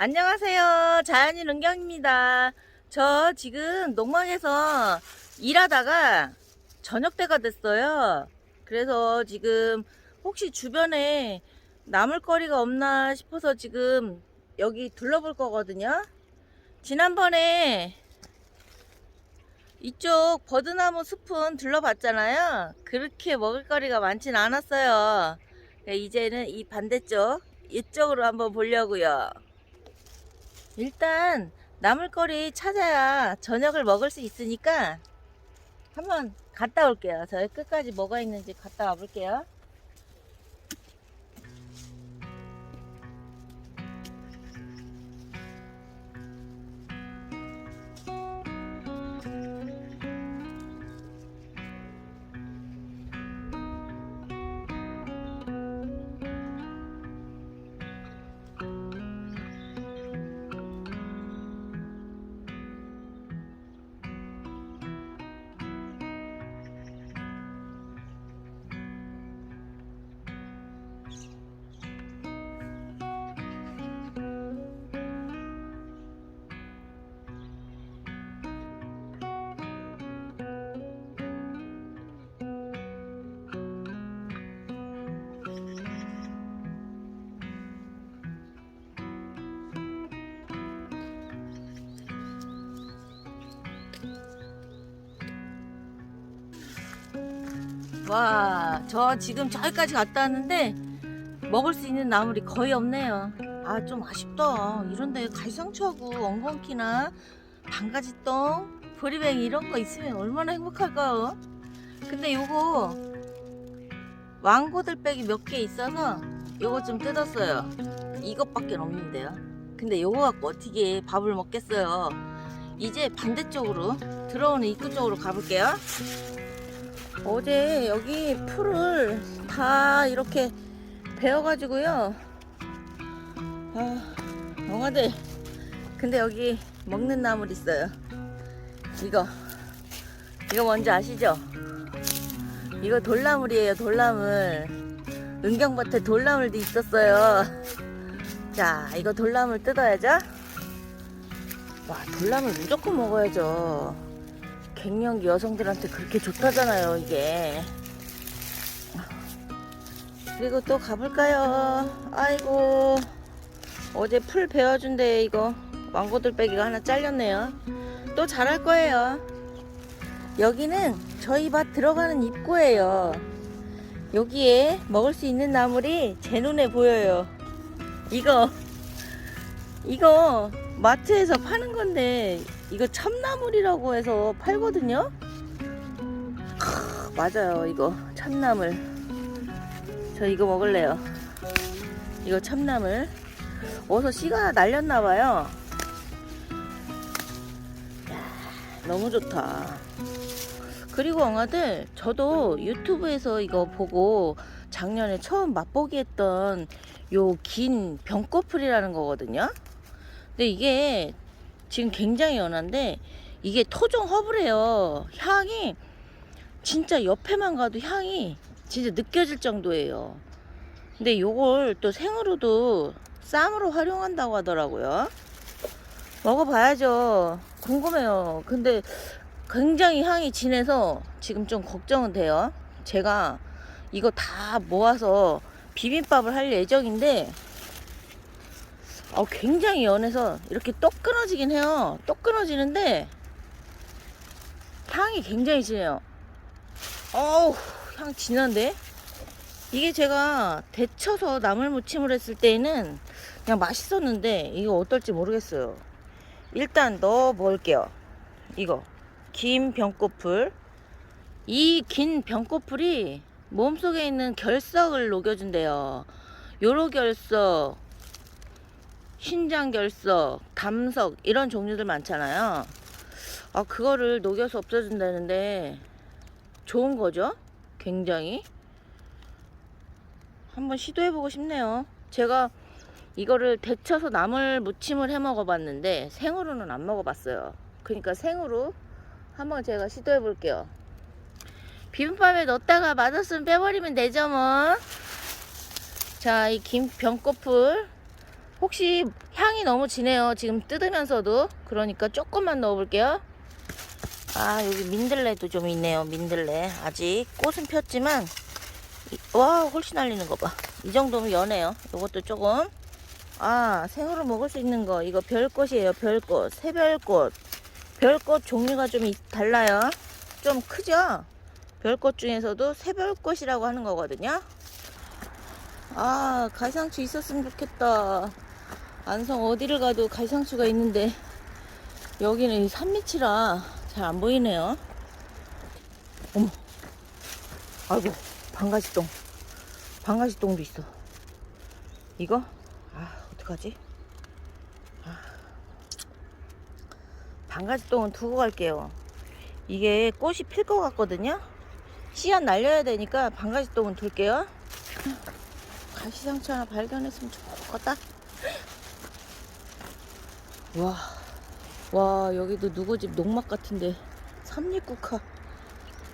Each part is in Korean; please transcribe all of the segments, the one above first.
안녕하세요. 자연인 은경입니다. 저 지금 농막에서 일하다가 저녁 때가 됐어요. 그래서 지금 혹시 주변에 남을 거리가 없나 싶어서 지금 여기 둘러볼 거거든요. 지난번에 이쪽 버드나무 숲은 둘러봤잖아요. 그렇게 먹을 거리가 많진 않았어요. 이제는 이 반대쪽 이쪽으로 한번 보려고요. 일단 나물거리 찾아야 저녁을 먹을 수 있으니까 한번 갔다 올게요. 저희 끝까지 뭐가 있는지 갔다 와 볼게요. 와, 저 지금 저기까지 갔다 왔는데 먹을 수 있는 나물이 거의 없네요. 아, 좀 아쉽다. 이런데 갈상추하고 엉겅퀴나 방가지똥, 보리뱅이 이런 거 있으면 얼마나 행복할까요? 근데 요거 왕고들빼기 몇 개 있어서 요거 좀 뜯었어요. 이것밖에 없는데요. 근데 요거 갖고 어떻게 밥을 먹겠어요? 이제 반대쪽으로 들어오는 입구 쪽으로 가볼게요. 어제 여기 풀을 다 이렇게 베어가지고요. 아, 영화들. 근데 여기 먹는 나물 있어요. 이거. 이거 뭔지 아시죠? 이거 돌나물이에요, 돌나물. 은경밭에 돌나물도 있었어요. 자, 이거 돌나물 뜯어야죠. 와, 돌나물 무조건 먹어야죠. 갱년기 여성들한테 그렇게 좋다잖아요, 이게. 그리고 또 가볼까요? 아이고, 어제 풀 베어준대, 이거. 왕고들빼기가 하나 잘렸네요. 또 자랄 거예요. 여기는 저희 밭 들어가는 입구예요. 여기에 먹을 수 있는 나물이 제 눈에 보여요. 이거, 이거 마트에서 파는 건데, 이거 참나물이라고 해서 팔거든요. 크, 맞아요, 이거 참나물. 저 이거 먹을래요. 이거 참나물. 어서 씨가 날렸나 봐요. 너무 좋다. 그리고 엉아들, 저도 유튜브에서 이거 보고 작년에 처음 맛보기 했던 요 긴 병꺼풀이라는 거거든요. 근데 이게 지금 굉장히 연한데 이게 토종 허브래요. 향이 진짜 옆에만 가도 향이 진짜 느껴질 정도예요. 근데 요걸 또 생으로도 쌈으로 활용한다고 하더라고요. 먹어봐야죠. 궁금해요. 근데 굉장히 향이 진해서 지금 좀 걱정은 돼요. 제가 이거 다 모아서 비빔밥을 할 예정인데 어, 굉장히 연해서 이렇게 똑 끊어지긴 해요. 똑 끊어지는데 향이 굉장히 진해요. 어우, 향 진한데? 이게 제가 데쳐서 나물 무침을 했을 때에는 그냥 맛있었는데 이거 어떨지 모르겠어요. 일단 넣어 볼게요. 이거 긴 병꼬풀. 이 긴 병꼬풀이 몸속에 있는 결석을 녹여준대요. 요로 결석, 신장 결석, 담석 이런 종류들 많잖아요. 아 그거를 녹여서 없애준다는데 좋은 거죠? 굉장히 한번 시도해보고 싶네요. 제가 이거를 데쳐서 나물 무침을 해 먹어봤는데 생으로는 안 먹어봤어요. 그러니까 생으로 한번 제가 시도해볼게요. 비빔밥에 넣었다가 맛없으면 빼버리면 되죠 뭐. 자, 이 김 병꺼풀 혹시 향이 너무 진해요. 지금 뜯으면서도. 그러니까 조금만 넣어볼게요. 아, 여기 민들레도 좀 있네요. 민들레. 아직 꽃은 폈지만, 이- 와, 훨씬 날리는 거 봐. 이 정도면 연해요. 이것도 조금. 아, 생으로 먹을 수 있는 거. 이거 별꽃이에요. 별꽃. 새별꽃. 별꽃 종류가 좀 있- 달라요. 좀 크죠? 별꽃 중에서도 새별꽃이라고 하는 거거든요. 아, 갈상추 있었으면 좋겠다. 안성 어디를 가도 갈상추가 있는데 여기는 이 산밑이라 잘 안 보이네요. 어머, 아이고 방가지똥, 방가지똥도 있어. 이거? 아 어떡하지? 아, 방가지똥은 두고 갈게요. 이게 꽃이 필 것 같거든요. 씨앗 날려야 되니까 방가지똥은 둘게요. 가시상추 하나 발견했으면 좋겠다. 와, 와 여기도 누구 집 농막 같은데 삼립국화,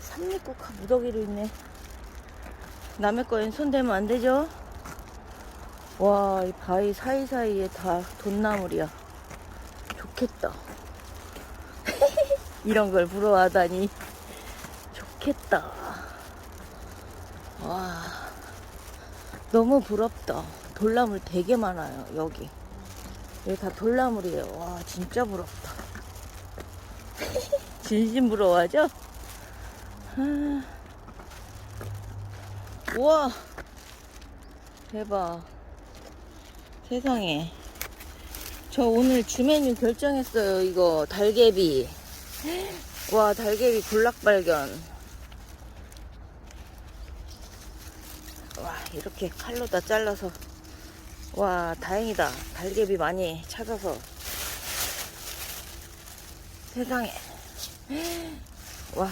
삼립국화 무더기로 있네. 남의 거엔 손대면 안 되죠? 와, 이 바위 사이사이에 다 돈나물이야. 좋겠다. 이런 걸 부러워하다니. 좋겠다. 와, 너무 부럽다. 돌나물 되게 많아요, 여기. 여기 다 돌나물이에요. 와, 진짜 부럽다. 진심 부러워하죠? 아. 우와, 대박. 세상에. 저 오늘 주메뉴 결정했어요. 이거 달개비. 와, 달개비 군락 발견. 와, 이렇게 칼로 다 잘라서. 와, 다행이다. 달개비 많이 찾아서. 세상에. 와,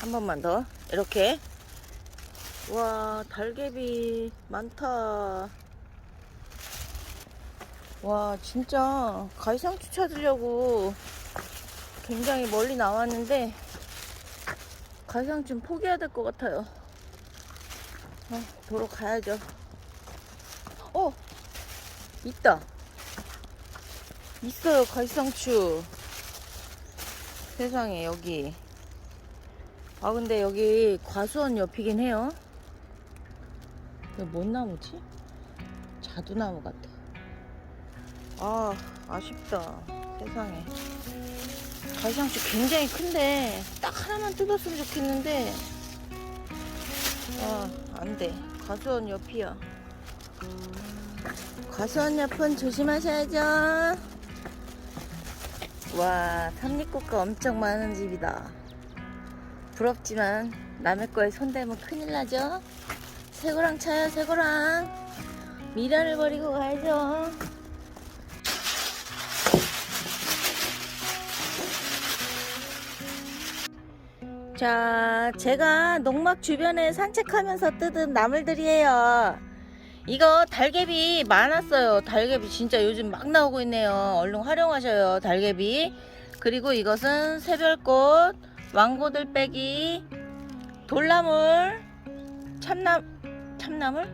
한 번만 더. 이렇게. 와, 달개비 많다. 와, 진짜 가시상추 찾으려고 굉장히 멀리 나왔는데 가시상추는 포기해야 될 것 같아요. 어, 도로 가야죠. 어, 있다. 있어요, 가시상추. 세상에, 여기. 아, 근데 여기 과수원 옆이긴 해요. 이거 뭔 나무지? 자두나무 같아. 아, 아쉽다. 세상에. 가시상추 굉장히 큰데, 딱 하나만 뜯었으면 좋겠는데, 아, 안 돼. 가수원 옆이야. 가수원 옆은 조심하셔야죠. 와, 삼립꽃가 엄청 많은 집이다. 부럽지만 남의 거에 손대면 큰일 나죠? 새고랑 차요, 새고랑. 미련을 버리고 가야죠. 자, 제가 농막 주변에 산책하면서 뜯은 나물들이에요. 이거 달개비 많았어요. 달개비 진짜 요즘 막 나오고 있네요. 얼른 활용하셔요. 달개비. 그리고 이것은 새별꽃, 왕고들 빼기, 돌나물, 참남, 참나물?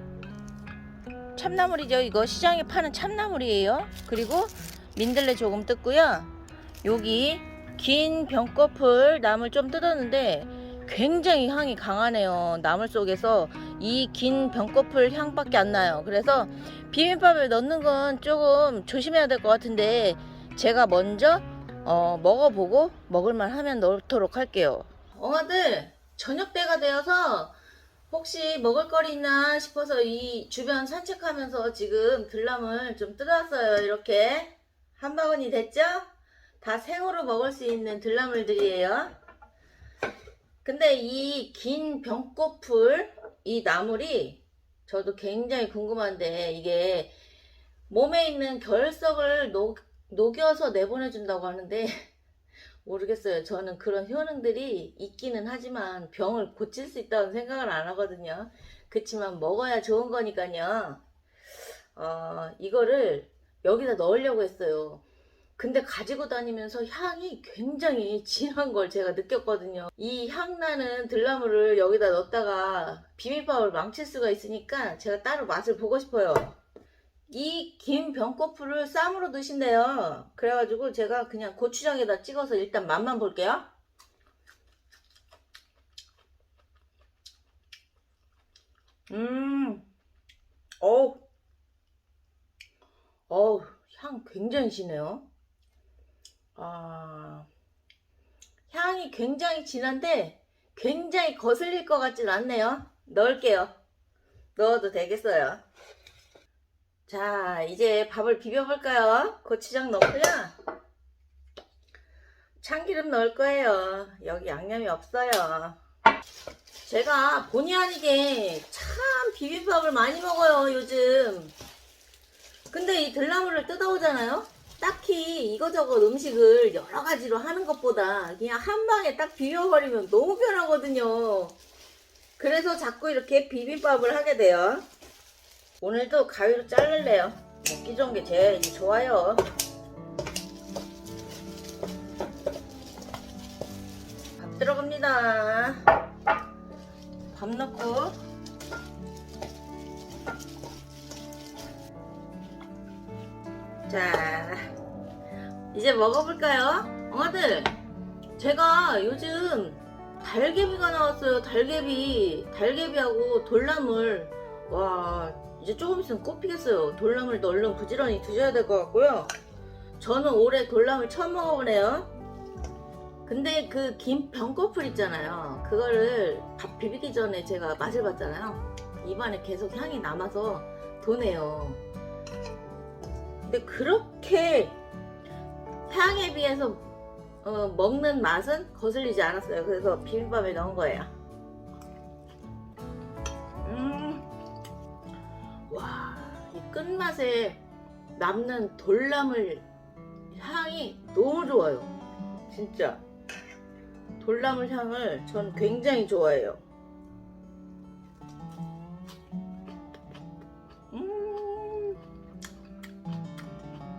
참나물이죠. 이거 시장에 파는 참나물이에요. 그리고 민들레 조금 뜯고요. 여기 긴 병꺼풀 나물 좀 뜯었는데 굉장히 향이 강하네요. 나물 속에서 이 긴 병꺼풀 향밖에 안 나요. 그래서 비빔밥에 넣는 건 조금 조심해야 될 것 같은데 제가 먼저 어, 먹어보고 먹을만 하면 넣도록 할게요. 엉아들 저녁 때가 되어서 혹시 먹을 거리 있나 싶어서 이 주변 산책하면서 지금 들나물 좀 뜯었어요. 이렇게 한 바구니 됐죠? 다 생으로 먹을 수 있는 들나물들이에요. 근데 이 긴 병꽃풀 이 나물이 저도 굉장히 궁금한데 이게 몸에 있는 결석을 녹, 녹여서 내보내준다고 하는데 모르겠어요. 저는 그런 효능들이 있기는 하지만 병을 고칠 수 있다는 생각을 안 하거든요. 그치만 먹어야 좋은 거니까요. 어, 이거를 여기다 넣으려고 했어요. 근데 가지고 다니면서 향이 굉장히 진한 걸 제가 느꼈거든요. 이 향나는 들나물을 여기다 넣었다가 비빔밥을 망칠 수가 있으니까 제가 따로 맛을 보고 싶어요. 이 긴 병꼬풀을 쌈으로 드신대요. 그래가지고 제가 그냥 고추장에다 찍어서 일단 맛만 볼게요. 음, 어우, 어우, 향 굉장히 진해요. 아, 향이 굉장히 진한데 굉장히 거슬릴 것 같진 않네요. 넣을게요. 넣어도 되겠어요. 자, 이제 밥을 비벼볼까요? 고추장 넣고요. 참기름 넣을 거예요. 여기 양념이 없어요. 제가 본의 아니게 참 비빔밥을 많이 먹어요, 요즘. 근데 이 들나물을 뜯어오잖아요? 딱히 이거저거 음식을 여러 가지로 하는 것보다 그냥 한 방에 딱 비벼버리면 너무 편하거든요. 그래서 자꾸 이렇게 비빔밥을 하게 돼요. 오늘도 가위로 자를래요. 먹기 좋은 게 제일 좋아요. 밥 들어갑니다. 밥 넣고 자 이제 먹어볼까요? 엉아들 제가 요즘 달개비가 나왔어요. 달개비 달개비하고 돌나물. 와 이제 조금 있으면 꽃 피겠어요. 돌나물도 얼른 부지런히 드셔야 될 것 같고요. 저는 올해 돌나물 처음 먹어보네요. 근데 그 긴 병꺼풀 있잖아요. 그거를 밥 비비기 전에 제가 맛을 봤잖아요. 입안에 계속 향이 남아서 도네요. 근데 그렇게 향에 비해서 어, 먹는 맛은 거슬리지 않았어요. 그래서 비빔밥에 넣은 거예요. 음, 와, 이 끝맛에 남는 돌나물 향이 너무 좋아요. 진짜. 돌나물 향을 전 굉장히 좋아해요. 음,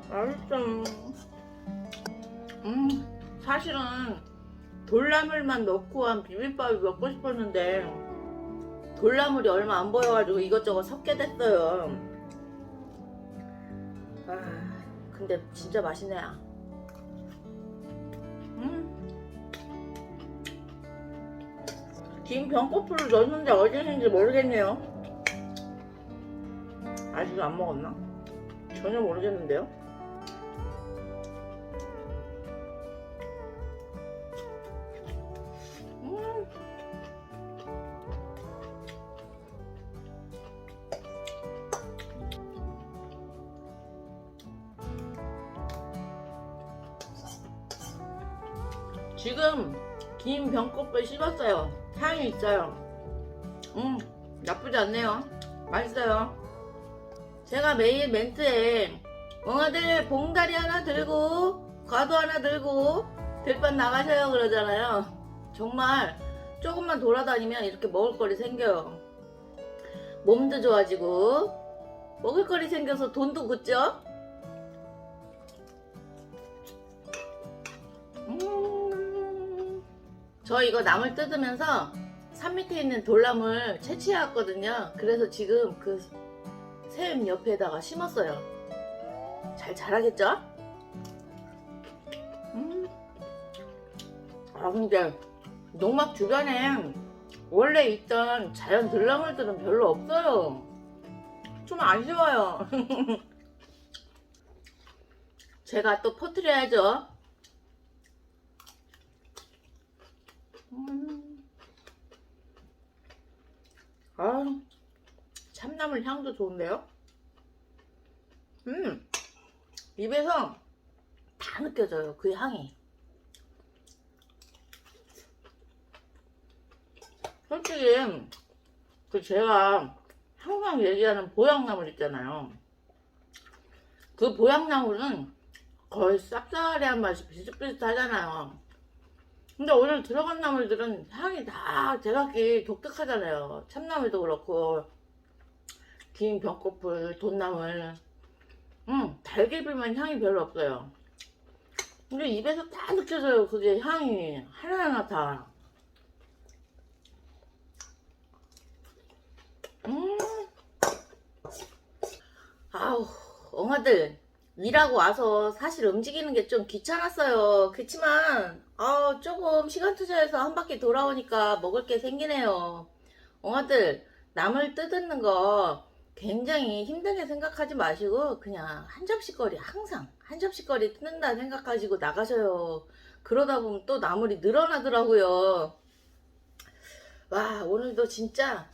맛있어. 음, 사실은 돌나물만 넣고 한 비빔밥이 먹고 싶었는데 돌나물이 얼마 안 보여가지고 이것저것 섞게 됐어요. 아, 근데 진짜 맛있네요. 음. 긴 병꼬풀을 넣었는데 어디는지 모르겠네요. 아직도 안 먹었나? 전혀 모르겠는데요. 긴 병꽃을 씹었어요. 향이 있어요. 음, 나쁘지 않네요. 맛있어요. 제가 매일 멘트에 엉아들 봉다리 하나 들고 과도 하나 들고 들판 나가셔요 그러잖아요. 정말 조금만 돌아다니면 이렇게 먹을거리 생겨요. 몸도 좋아지고 먹을거리 생겨서 돈도 굳죠? 저 이거 나물 뜯으면서 산 밑에 있는 돌나물 채취해 왔거든요. 그래서 지금 그 샘 옆에다가 심었어요. 잘 자라겠죠? 음. 아 근데 농막 주변에 원래 있던 자연 들나물들은 별로 없어요. 좀 아쉬워요. 제가 또 퍼뜨려야죠. 음. 아, 참나물 향도 좋은데요? 음, 입에서 다 느껴져요. 그 향이. 솔직히 그 제가 항상 얘기하는 보양나물 있잖아요. 그 보양나물은 거의 쌉싸래한 맛이 비슷비슷하잖아요. 근데 오늘 들어간 나물들은 향이 다 제각기 독특하잖아요. 참나물도 그렇고 긴 벽꽃풀, 돈나물, 음 달걀비만 향이 별로 없어요. 근데 입에서 다 느껴져요. 그게 향이 하나하나 다. 음. 아우, 엉아들. 일하고 와서 사실 움직이는 게 좀 귀찮았어요. 그치만, 아 조금 시간 투자해서 한 바퀴 돌아오니까 먹을 게 생기네요. 엉아들, 남을 뜯는 거 굉장히 힘들게 생각하지 마시고, 그냥 한 접시거리, 항상 한 접시거리 뜯는다 생각하시고 나가셔요. 그러다 보면 또 나물이 늘어나더라고요. 와, 오늘도 진짜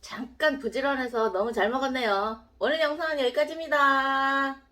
잠깐 부지런해서 너무 잘 먹었네요. 오늘 영상은 여기까지입니다.